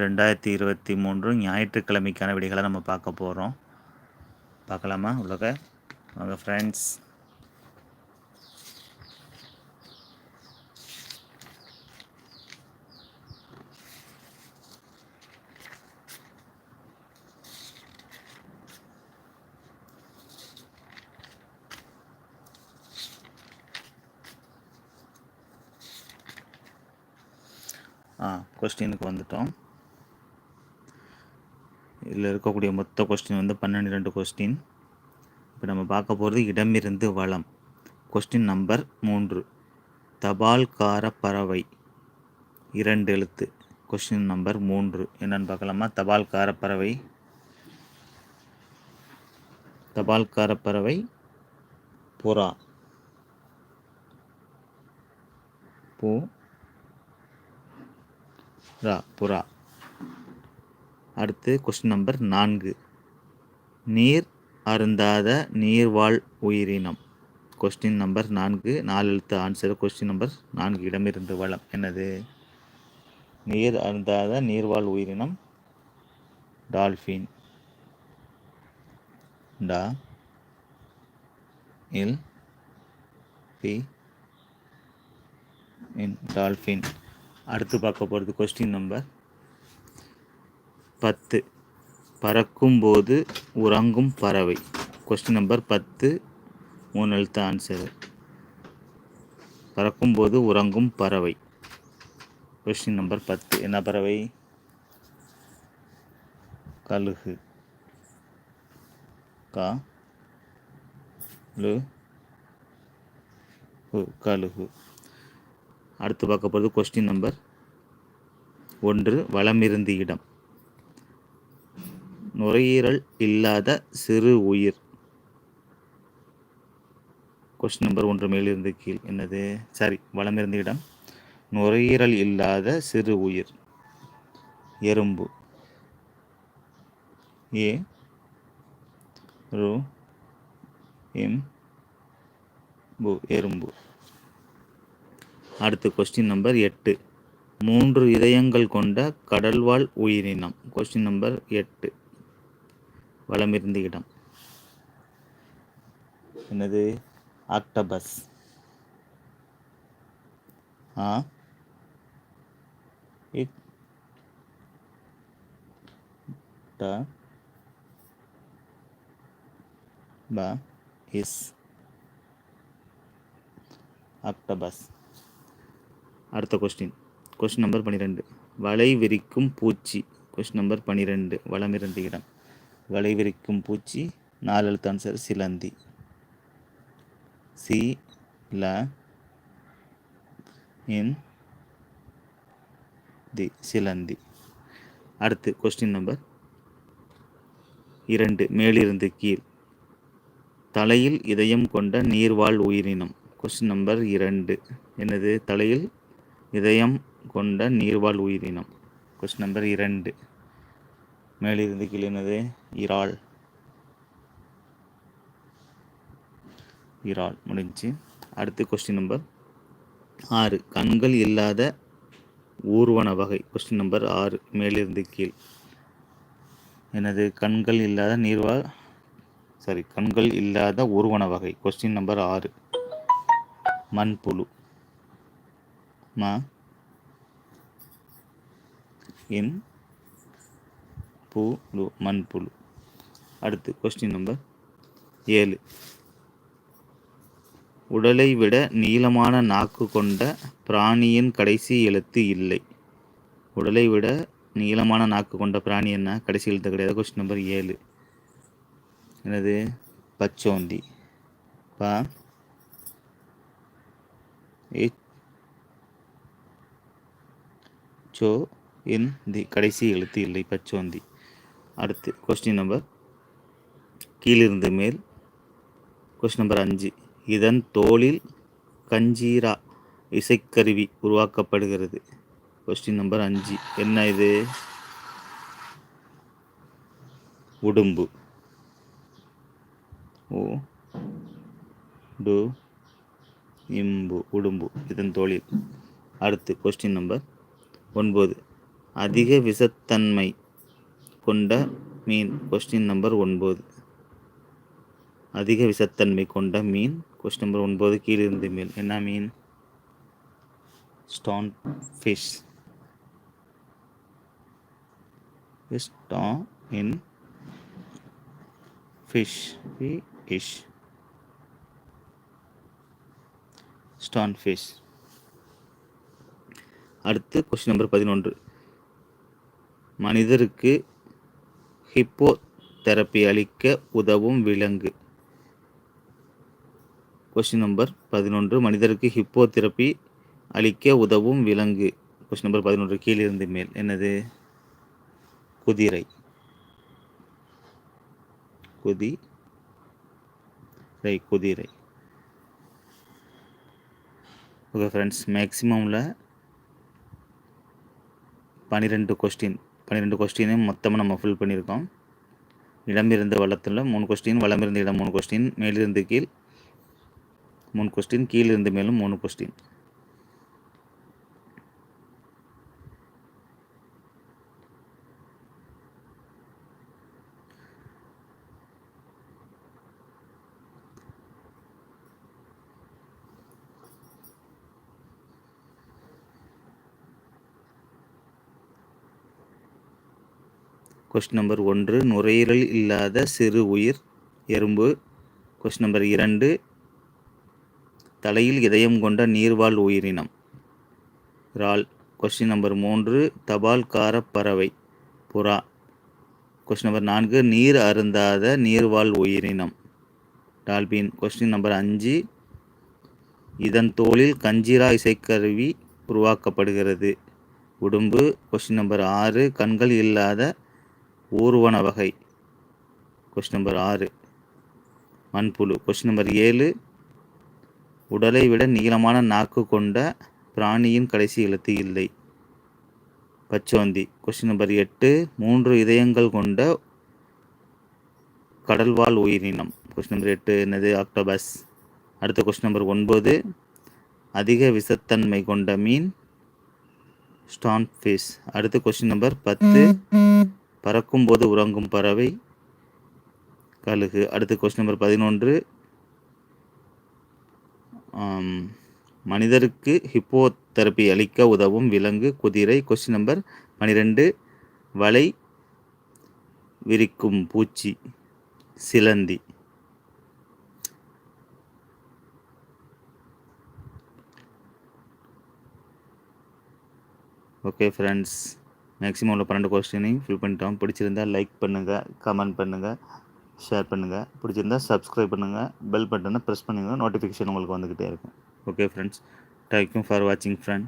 ரெண்டாயிரத்தி இருபத்தி மூன்று ஞாயிற்றுக்கிழமைக்கான விடைகளை நம்ம பார்க்க போகிறோம் பார்க்கலாமா உலக? வாங்க ஃப்ரெண்ட்ஸ் ஆ கொஸ்டினுக்கு வந்துட்டோம். இதில் இருக்கக்கூடிய மொத்த கொஸ்டின் வந்து பன்னெண்டு ரெண்டு கொஸ்டின் இப்போ நம்ம பார்க்க போகிறது இடமிருந்து வளம். கொஸ்டின் நம்பர் மூன்று. தபால்கார பறவை. இரண்டு எழுத்து. கொஸ்டின் நம்பர் மூன்று. என்னன்னு பார்க்கலாமா? தபால்கார பறவை. தபால்கார பறவை புறா. பூ ரா புறா. அடுத்து கொஸ்டின் நம்பர் நான்கு. நீர் அருந்தாத நீர்வாழ் உயிரினம். கொஸ்டின் நம்பர் நான்கு நாலு எழுத்து ஆன்சர் கொஸ்டின் நம்பர் நான்கு இடமிருந்து வளம். என்னது? நீர் அருந்தாத நீர்வாழ் உயிரினம் டால்ஃபின் டா இல் பி இன் டால்ஃபின் அடுத்து பார்க்க போகிறது கொஸ்டின் நம்பர் பத்து. பறக்கும் போது உறங்கும் பறவை. கொஸ்டின் நம்பர் பத்து. மூணு எழுத்து பறக்கும் பறக்கும்போது உறங்கும் பறவை. கொஸ்டின் நம்பர் பத்து. என்ன பறவை? கழுகு. கா லு கழுகு. அடுத்து பார்க்க போகிறது கொஸ்டின் நம்பர் ஒன்று. வளமிருந்து இடம். நுரையீரல் இல்லாத சிறு உயிர். கொஸ்டின் நம்பர் ஒன்று மேலிருந்து கீழ் என்னது? சாரி வளமிருந்த இடம். நுரையீரல் இல்லாத சிறு உயிர். எறும்பு. ஏ. ரூ. எம். பு. எறும்பு. அடுத்து கொஸ்டின் நம்பர் எட்டு. மூன்று இதயங்கள் கொண்ட கடல்வாழ் உயிரினம். கொஸ்டின் நம்பர் எட்டு. வளமிருந்து இடம் என்னது? ஆக்டபஸ் ஆ? இக் ட ப இஸ். ஆக்டபஸ் அடுத்த கொஸ்டின் கொஸ்டின் நம்பர் பன்னிரெண்டு வலை விரிக்கும் பூச்சி. கொஸ்டின் நம்பர் பன்னிரெண்டு வளமிருந்து இடம் வலை விரிக்கும் பூச்சி நாலு எழுத்து ஆன்சர் சிலந்தி. சி ல இன் தி சிலந்தி. அடுத்து கொஸ்டின் நம்பர் இரண்டு மேலிருந்து கீழ். தலையில் இதயம் கொண்ட நீர்வாழ் உயிரினம். கொஸ்டின் நம்பர் இரண்டு. என்னது? தலையில் இதயம் கொண்ட நீர்வாழ் உயிரினம். கொஸ்டின் நம்பர் இரண்டு. மேலிருந்து கீழ் இறால். இறால் முடிஞ்சு அடுத்து கொஸ்டின் நம்பர் ஆறு. கண்கள் இல்லாத ஊர்வன வகை. கொஸ்டின் நம்பர் ஆறு. மேலிருந்து கீழ். எனது கண்கள் இல்லாத நீர்வாழ் சாரி கண்கள் இல்லாத ஊர்வன வகை. கொஸ்டின் நம்பர் ஆறு. மண்புழு மா இன் புழு மண்புழு. அடுத்து கொஸ்டின் நம்பர் ஏழு. உடலை விட நீளமான நாக்கு கொண்ட பிராணியின் கடைசி எழுத்து இல்லை. உடலை விட நீளமான நாக்கு கொண்ட பிராணி என்ன? கடைசி எழுத்து கிடையாது. கொஸ்டின் நம்பர் ஏழு. எனது பச்சோந்தி. ப. சோ. இன் தி. கடைசி எழுத்து இல்லை. பச்சோந்தி. அடுத்து கொஸ்டின் நம்பர் கீழிருந்து மேல். கொஸ்டின் நம்பர் அஞ்சு. இதன் தோளில் கஞ்சீரா இசைக்கருவி உருவாக்கப்படுகிறது. கொஸ்டின் நம்பர் அஞ்சு. என்ன இது? உடும்பு. ஓ டு இம்பு உடும்பு. இதன் தோளில். அடுத்து கொஸ்டின் நம்பர் ஒன்பது. அதிக விஷத்தன்மை கொண்ட மீன் கொஸ்டின் நம்பர் ஒன்பது. அதிக விஷத்தன்மை கொண்ட மீன் கொஸ்டின் நம்பர் ஒன்பது கீழிருந்து மீன். என்ன மீன்? Stone fish stone in fish fish stone fish அடுத்து கொஸ்டின் நம்பர் பதினொன்று. மனிதருக்கு ஹிப்போ தெரப்பி அளிக்க உதவும் விலங்கு. கொஸ்டின் நம்பர் பதினொன்று. மனிதருக்கு ஹிப்போ தெரப்பி அளிக்க உதவும் விலங்கு. கொஸ்டின் நம்பர் பதினொன்று. கீழிருந்து மேல். என்னது? குதிரை. குதி. ரை குதிரை. ஓகே ஃப்ரெண்ட்ஸ் மேக்ஸிமமில் பன்னிரெண்டு கொஸ்டின் பன்னிரெண்டு கொஸ்டினையும் மொத்தமாக நம்ம ஃபில் பண்ணியிருக்கோம். இடமிருந்து வளத்தில் மூணு கொஸ்டின் வளமிருந்து இடம் மூணு கொஸ்டின் மேலிருந்து கீழ் மூணு கொஸ்டின் கீழிருந்து மேலும் மூணு கொஸ்டின் கொஸ்டின் நம்பர் ஒன்று நுரையீரல் இல்லாத சிறு உயிர். எறும்பு. கொஸ்டின் நம்பர் இரண்டு தலையில் இதயம் கொண்ட நீர்வாழ் உயிரினம். இறால். கொஸ்டின் நம்பர் மூன்று தபால்கார பறவை புறா. கொஸ்டின் நம்பர் நான்கு நீர் அருந்தாத நீர்வாழ் உயிரினம். டால்பின். கொஸ்டின் நம்பர் அஞ்சு இதன் தோளில் கஞ்சிரா இசைக்கருவி உருவாக்கப்படுகிறது. உடும்பு. கொஸ்டின் நம்பர் ஆறு கண்கள் இல்லாத ஊர்வன வகை. கொஸ்டின் நம்பர் ஆறு. மண்புழு. கொஸ்டின் நம்பர் ஏழு. உடலை விட நீளமான நாக்கு கொண்ட பிராணியின் கடைசி எழுத்து இல்லை. பச்சோந்தி. கொஸ்டின் நம்பர் எட்டு. மூன்று இதயங்கள் கொண்ட கடல்வாழ் உயிரினம். கொஸ்டின் நம்பர் எட்டு. என்னது? ஆக்டோபஸ் அடுத்த கொஸ்டின் நம்பர் ஒன்பது. அதிக விசத்தன்மை கொண்ட மீன். ஸ்டான்ஃபிஷ் அடுத்த கொஸ்டின் நம்பர் பத்து. பறக்கும்போது உறங்கும் பறவை. கழுகு. அடுத்த கொஸ்டின் நம்பர் பதினொன்று. மனிதருக்கு ஹிப்போதெரப்பி அளிக்க உதவும் விலங்கு குதிரை. கொஸ்டின் நம்பர் பனிரெண்டு. வலை விரிக்கும் பூச்சி சிலந்தி. ஓகே ஃப்ரெண்ட்ஸ் மேக்ஸிமம் உள்ள பன்னெண்டு கொஸ்டினையும் ஃபில் பண்ணிட்டோம். பிடிச்சிருந்தா லைக் பண்ணுங்கள் கமெண்ட் பண்ணுங்கள் ஷேர் பண்ணுங்கள் பிடிச்சிருந்தா சப்ஸ்கிரைப் பண்ணுங்கள் பெல் பட்டனை ப்ரெஸ் பண்ணுங்கள் நோட்டிஃபிகேஷன் உங்களுக்கு வந்துக்கிட்டே இருக்கும். Okay friends thank you for வாட்சிங் ஃப்ரெண்ட்